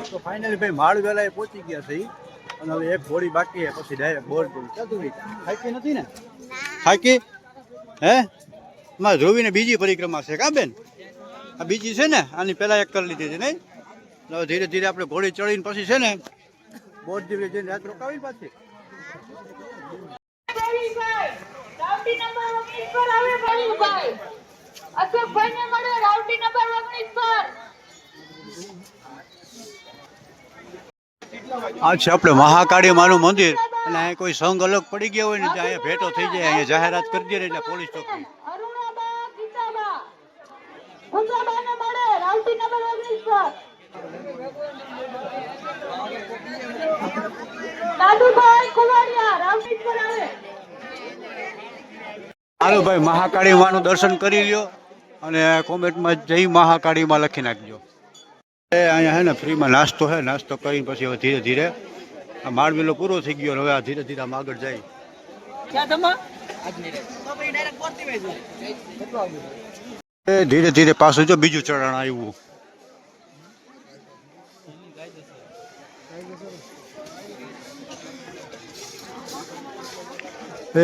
તો ફાઇનલી ભાઈ માળ વેલા પહોંચી ગયા છે અને હવે એક ગોળી બાકી છે પછી ડાયરેક્ટ બોર પૂરી ચતુરી થાકી નથી ને? થાકી? હે? મારે ધ્રુવીને બીજી પરિક્રમા છે કા બેન? આ બીજી છે ને આની પહેલાં એક કરી લીધી છે નહીં? હવે ધીરે ધીરે આપણે ઘોડી ચડીને પછી છે ને બોર જેવી જઈને રાત રોકાવી પાછી. રાવટી નંબર 19 પર આવે ભાઈ અશોકભાઈ ને મળે રાવટી નંબર 19 પર. આ છે આપણે મહાકાળી માનું મંદિર. અને અહીંયા કોઈ સંઘ અલગ પડી ગયા હોય ને ત્યાં અહીંયા ભેટો થઈ જાય અહીંયા જાહેરાત કરી દે એટલે પોલીસ ચોકી. અરુણાબા ગીતાબા. ગુંજાબા ને મળે રાવટી નંબર 19 પર. દાદુભાઈ કુવારિયા રાવટી પર આવે. હાલો ભાઈ મહાકાળી માનું દર્શન કરી લ્યો અને કોમેન્ટમાં જય મહાકાળીમાં લખી નાખજો. એ અહીંયા હે ને ફ્રીમાં નાસ્તો હે નાસ્તો કરીને પછી હવે ધીરે ધીરે આ માળવેલો પૂરો થઈ ગયો હવે આ ધીરે ધીરે આમ આગળ જાય. એ ધીરે ધીરે પાછું જો બીજું ચઢાણ આવ્યું.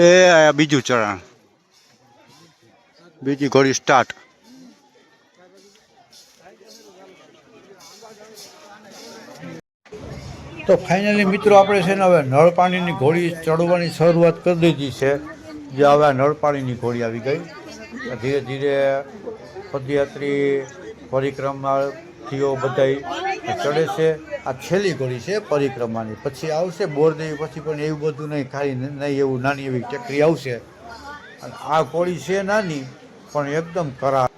એ બીજું ચઢાણ બીજી ઘોડી સ્ટાર્ટ તો ફાઇનલી મિત્રો આપણે છે ને હવે નળ પાણીની ઘોડી ચડવાની શરૂઆત કરી દીધી છે. જે હવે નળ પાણીની ઘોડી આવી ગઈ. ધીરે ધીરે પદયાત્રી પરિક્રમાથીઓ બધાય ચડે છે. આ છેલ્લી ઘોડી છે પરિક્રમાની. પછી આવશે બોરદેવી, પછી પણ એવું બધું નહીં, ખાલી નહીં એવું નાની એવી ટેકરી આવશે. અને આ ઘોડી છે નાની પણ એકદમ કરા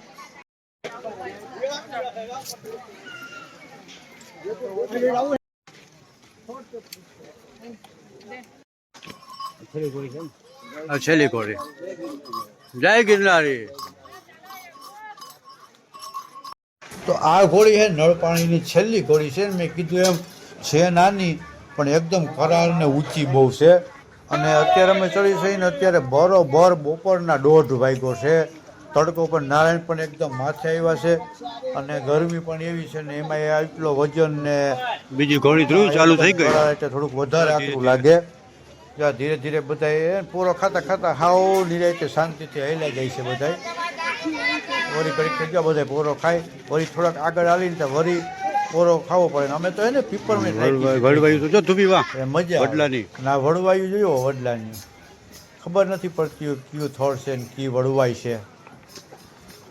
આ છેલ્લી ઘોડી જય ગિરનારી. તો આ ઘોડી છે નળ પાણીની છેલ્લી ઘોડી છે મેં કીધું એમ છે નાની પણ એકદમ કરાર ને ઊંચી બહુ છે. અને અત્યારે અમે ચડી છે અત્યારે બરોબર બપોરના દોઢ વાગ્યો છે. તડકો પણ નારાયણ પણ એકદમ માથે આવ્યા છે અને ગરમી પણ એવી છે ને એમાં એ આટલો વજન ને બીજી ઘણી ધ્રુવ ચાલુ થઈ ગઈ. એટલે થોડુંક વધારે આકરું લાગે. ધીરે ધીરે બધા એ પૂરો ખાતા ખાતા હાવ નિરાયતે શાંતિથી હેલા જાય છે બધા વરી ઘડીક થઈ ગયા બધા પોરો ખાય. વળી થોડાક આગળ આવીને તો વરી પોરો ખાવો પડે. અમે તો એને પીપર વડવાયું તો જો ધૂબી વાહ મજા વડલાની. ના વડવાયું જોયો વડલાની. ખબર નથી પડતી કયું થળ છે ને કી વડવાય છે.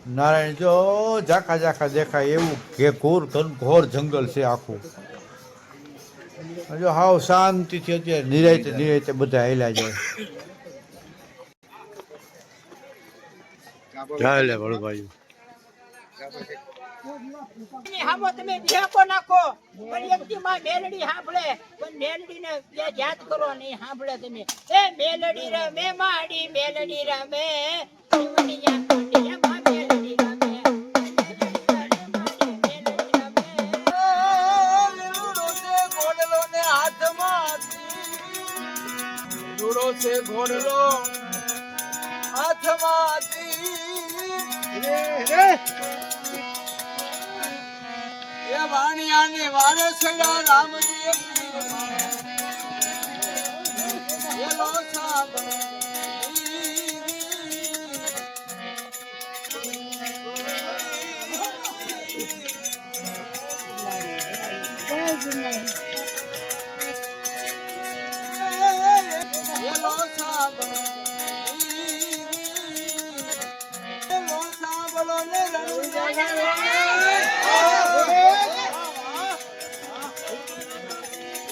નારાયણ જો ઝાખા ઝાખા દેખાય એવું કે ઘોર ઘન- ઘોર જંગલ છે આખું. જો હાવ શાંતિથી અત્યારે નિરાયતે નિરાયતે બધા હેલા જાય. ચાલે વળભાઈ હામો તમે બેકો નાખો. પણ એકથી માં મેલડી સાંભળે પણ મેલડી ને બે જાત કરો નહીં સાંભળે તમે. એ મેલડી રમે માડી મેલડી રમે. ઘોડલો હાથમાંથી. રે વાણિયાને વારે સડા રામજી એ લો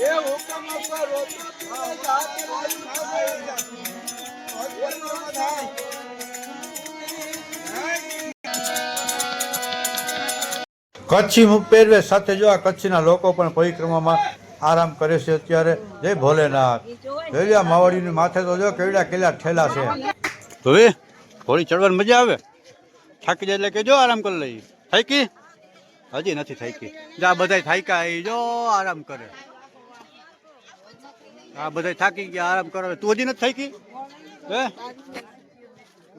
કચ્છી મુખ પહેરવે સાથે જો આ કચ્છના લોકો પણ પરિક્રમામાં આરામ કરે છે અત્યારે. જય ભોલેનાથ. જોયા માવડીની માથે તો જો કેવડા કેલા ઠેલા છે. હવે હોળી ચડવાની મજા આવે. થાકી જાય એટલે કે જો આરામ કરી લઈ થાકી? હજી નથી થાકી. જા બધા થાક્યા એ જો આરામ કરે. આ બધા થાકી ગયા, આરામ કરો. તું હજી નથી થાકી? હે?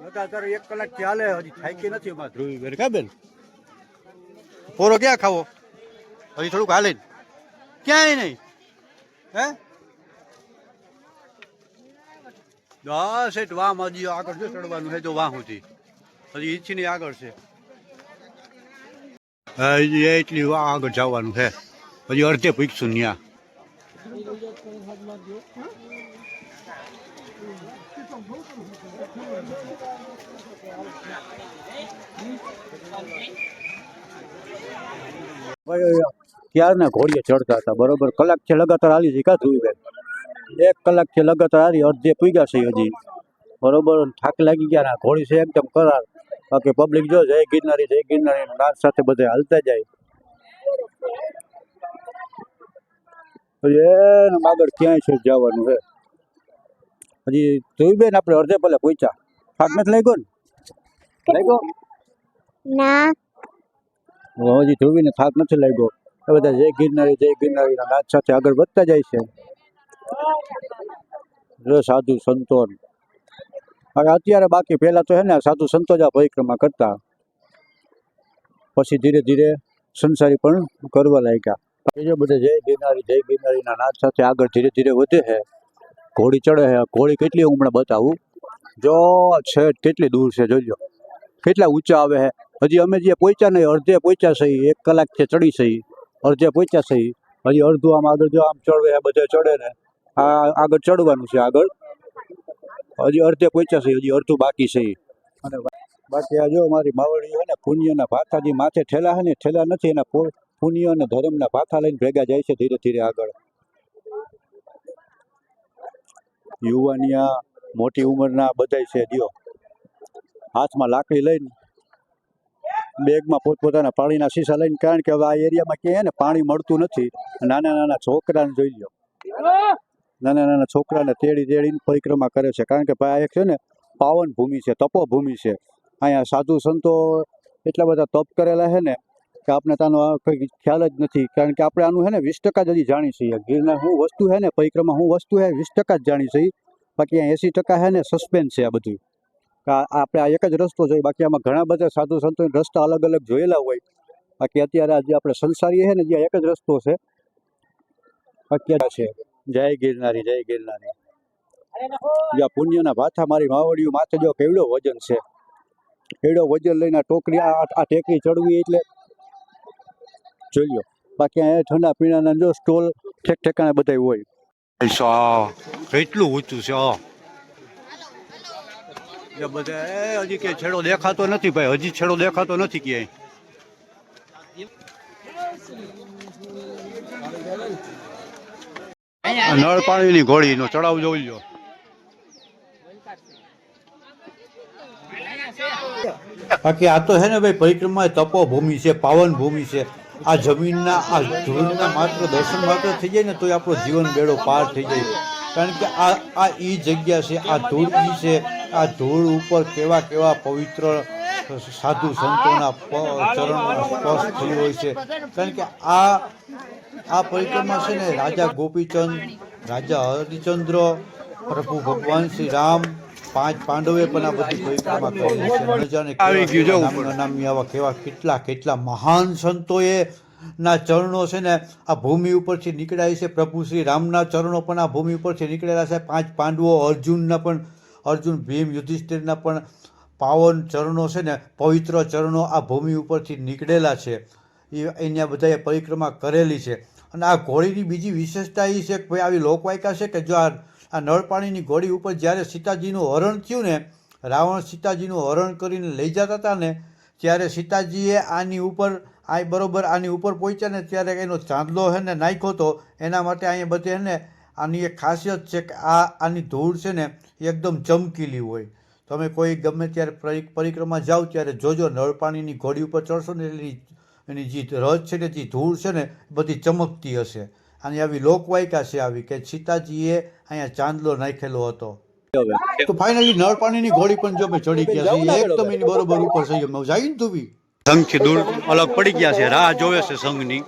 અત્યારે એક કલાક ચાલે હજી થાકી નથી અમારે ધ્રુવી કા બેન? પોરો ક્યાં ખાવો? હજી થોડુંક હાલે. ક્યાંય નહીં. હે? દસ એટ વામ હજી આગળ છે ચડવાનું છે જો વાહ હજી હજી ઈચ્છીની આગળ છે. હજી એટલી વાહ આગળ જવાનું છે હજી અડધે પૂછશું ત્યાં ક્યારના ઘોડીએ ચડતા હતા, બરોબર. કલાક છે લગાતાર હાલી છે કા ધ્રુવીબેન એક કલાક છે લગાતાર હારી અડધે પૂગ્યા છે હજી. બરોબર થાક લાગી ગયા ના ઘોડી છે એકદમ કરાર. બાકી પબ્લિક જો જય ગિરનારી જય ગિરનારી નાચ સાથે બધે હાલતા જાય. એને આગળ ક્યાંય છે જવાનું છે હજી ધ્રુવીબેન આપણે અડધે ભલે પહોંચ્યા થાક નથી લાગ્યો ને? લાગ્યો? ના. હજી ધ્રુવીને થાક નથી લાગ્યો. એ બધા જય ગિરનારી જય ગિરનારીના નાદ સાથે આગળ વધતા જાય છે. જો સાધુ સંતો હવે અત્યારે બાકી પહેલાં તો હે ને સાધુ સંતો જ આ પરિક્રમા કરતા. પછી ધીરે ધીરે સંસારી પણ કરવા લાગ્યા. બીજો બધે જય ગિરનારી જય ગિરનારીના નાદ સાથે આગળ ધીરે ધીરે વધે છે ઘોડી ચડે છે ઘોડી કેટલી હું હમણાં બતાવું? જો છે કેટલી દૂર છે જોજો. કેટલા ઊંચા આવે છે હજી અમે જે પહોંચ્યા નહીં, અડધે પહોંચ્યા સહી એક કલાક છે ચડી સહી અડધે પહોંચ્યા સહી હજી અડધું આમ આગળ જો આમ ચડવે આ બધે ચડે ને. આ આગળ ચડવાનું છે આગળ. હજી અડધે પહોંચ્યા છે હજી અડધું બાકી છે. અને બા- બાકી આ જો અમારી માવડી છે ને પુણ્યના ભાથાજી માથે ઠેલા છે ને, ઠેલા નથી, એના પુ- પુણ્ય અને ધર્મના પાથા લઈને ભેગા જાય છે ધીરે ધીરે આગળ. યુવાનિયા મોટી ઉંમરના બધાય છે દિયો હાથમાં લાકડી લઈને, બેગમાં પોતપોતાના પાણીના શીશા લઈને, કારણ કે હવે આ એરિયામાં ક્યાંય ને પાણી મળતું નથી. નાના નાના છોકરાને જોઈ લો નાના નાના છોકરાને તેડી તેડીને પરિક્રમા કરે છે. કારણ કે ભાઈ એક છે ને પાવન ભૂમિ છે, તપોભૂમિ છે. અહીંયા સાધુ સંતો એટલા બધા તપ કરેલા છે ને કે આપણે તાનો કંઈ ખ્યાલ જ નથી. કારણ કે આપણે આનું છે ને વીસ ટકા જ હજી જાણી છીએ. ગિરનાર હું વસ્તુ છે ને, પરિક્રમા હું વસ્તુ છે વીસ ટકા જ જાણી છીએ. બાકી એંસી ટકા હે ને સસ્પેન્સ છે આ બધું. આપણે આ એક જ રસ્તો જોઈએ બાકી આમાં ઘણા બધા સાધુ સંતો રસ્તા અલગ અલગ જોયેલા હોય. બાકી અત્યારે આજે આપણે સંસારી છે ને જ્યાં એક જ રસ્તો છે. અત્યારે છે. જય ગિરનારી જય ગિરનારી. જ્યાં પુણ્યના ભાથા મારી માવડિયું માથે જો કેવડો વજન છે. કેવડો વજન લઈને ટોકરી આ ટેકરી ચડવી એટલે જોઈ લો બાકી અહીંયા ઠંડા પીણાના જો સ્ટોલ ઠેક ઠેકાણે બધા હોય કેટલું ઊંચું છે બધા હજી કે છેડો દેખાતો નથી ભાઈ હજી છેડો દેખાતો નથી ક્યાંય. આ નળ પાણીની ઘોડીનો ચડાવ જોઈ લો બાકી આ તો હે ને ભાઈ પરિક્રમા તપો ભૂમિ છે પાવન ભૂમિ છે. આ જમીનના આ ધૂળના માત્ર દર્શન માત્ર થઈ જાય ને તોય આપણો જીવન બેડો પાર થઈ જાય. કારણ કે આ આ એ જગ્યા છે, આ ધૂળ એ છે, આ ધૂળ ઉપર કેવા કેવા પવિત્ર સાધુ સંતોના ચરણ સ્પર્શ થયું હોય છે. કારણ કે આ આ પરિક્રમા છે ને રાજા ગોપીચંદ, રાજા હરિચંદ્ર, પ્રભુ ભગવાન શ્રી રામ પાંચ પાંડવે પણ આ બધી પરિક્રમા કરેલી છે. આવી ગયું જો કેવા નામી આવા કેવા કેટલા કેટલા મહાન સંતોએ ના ચરણો છે ને આ ભૂમિ ઉપરથી નીકળ્યા છે. પ્રભુ શ્રી રામના ચરણો પણ આ ભૂમિ ઉપરથી નીકળેલા છે. પાંચ પાંડવો અર્જુનના પણ અર્જુન ભીમ યુધિષ્ઠિરના પણ પાવન ચરણો છે ને પવિત્ર ચરણો આ ભૂમિ ઉપરથી નીકળેલા છે. એ અહીંયા બધાએ પરિક્રમા કરેલી છે. અને આ ઘોડીની બીજી વિશેષતા એ છે કે ભાઈ આવી લોકવાયકા છે કે જો આ આ નળપાણીની ઘોડી ઉપર જ્યારે સીતાજીનું હરણ થયું ને, રાવણ સીતાજીનું હરણ કરીને લઈ જતા હતા ને, ત્યારે સીતાજીએ આની ઉપર આ બરોબર આની ઉપર પહોંચ્યા ને, ત્યારે એનો ચાંદલો છે ને નાખ્યો હતો. એના માટે અહીંયા બધે ને, આની એક ખાસિયત છે કે આ આની ધૂળ છે ને એકદમ ચમકીલી હોય. તમે કોઈ ગમે ત્યારે પરી- પરિક્રમા જાઓ, ત્યારે જોજો નળપાણીની ઘોડી ઉપર ચડશો ને, એની એની જે રજ છે ને, જે ધૂળ છે ને બધી ચમકતી હશે. આની આવી લોકવાયકા છે આવી કે સીતાજીએ અહીંયા ચાંદલો નાખેલો હતો. તો ફાઇનલી નળપાણીની ઘોડી પણ જો અમે ચડી ગયા છે એકદમ એની બરોબર ઉપર છે અમે જાય ને તું બી સંઘથી દૂર અલગ પડી ગયા છે રાહ જોવે છે સંઘની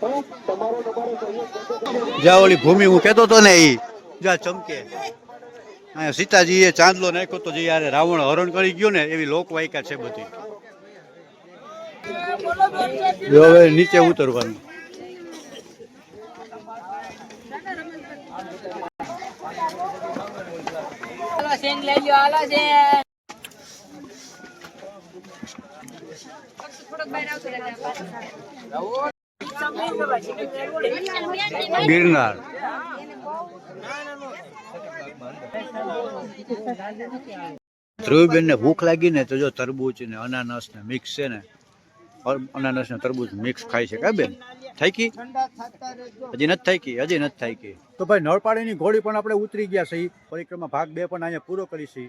જ્યાં ઓલી ભૂમિ હું કહેતો હતો ને એ જ્યાં ચમકે. અહીંયા સીતાજીએ ચાંદલો નાખ્યો તો જે યારે રાવણ હરણ કરી ગયો ને એવી લોકવાયકા છે બધી. હવે નીચે ઉતરવાનું. સેન ગિરનાર. ધ્રુવીબેનને ભૂખ લાગી ને તો જો તરબૂચ ને અનાનસ ને મિક્સ છે ને અનાનસ ને તરબૂચ મિક્સ ખાય છે કાંઈ બેન? થાકી હજી નથી થાકી હજી નથી થાકી તો ભાઈ નળપાડીની ઘોડી પણ આપણે ઉતરી ગયા છીએ પરિક્રમા ભાગ બે પણ અહીંયા પૂરો કરી છે.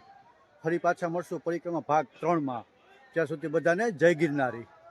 ફરી પાછા મળશું પરિક્રમા ભાગ ત્રણમાં. ત્યાં સુધી બધાને જય ગિરનારી.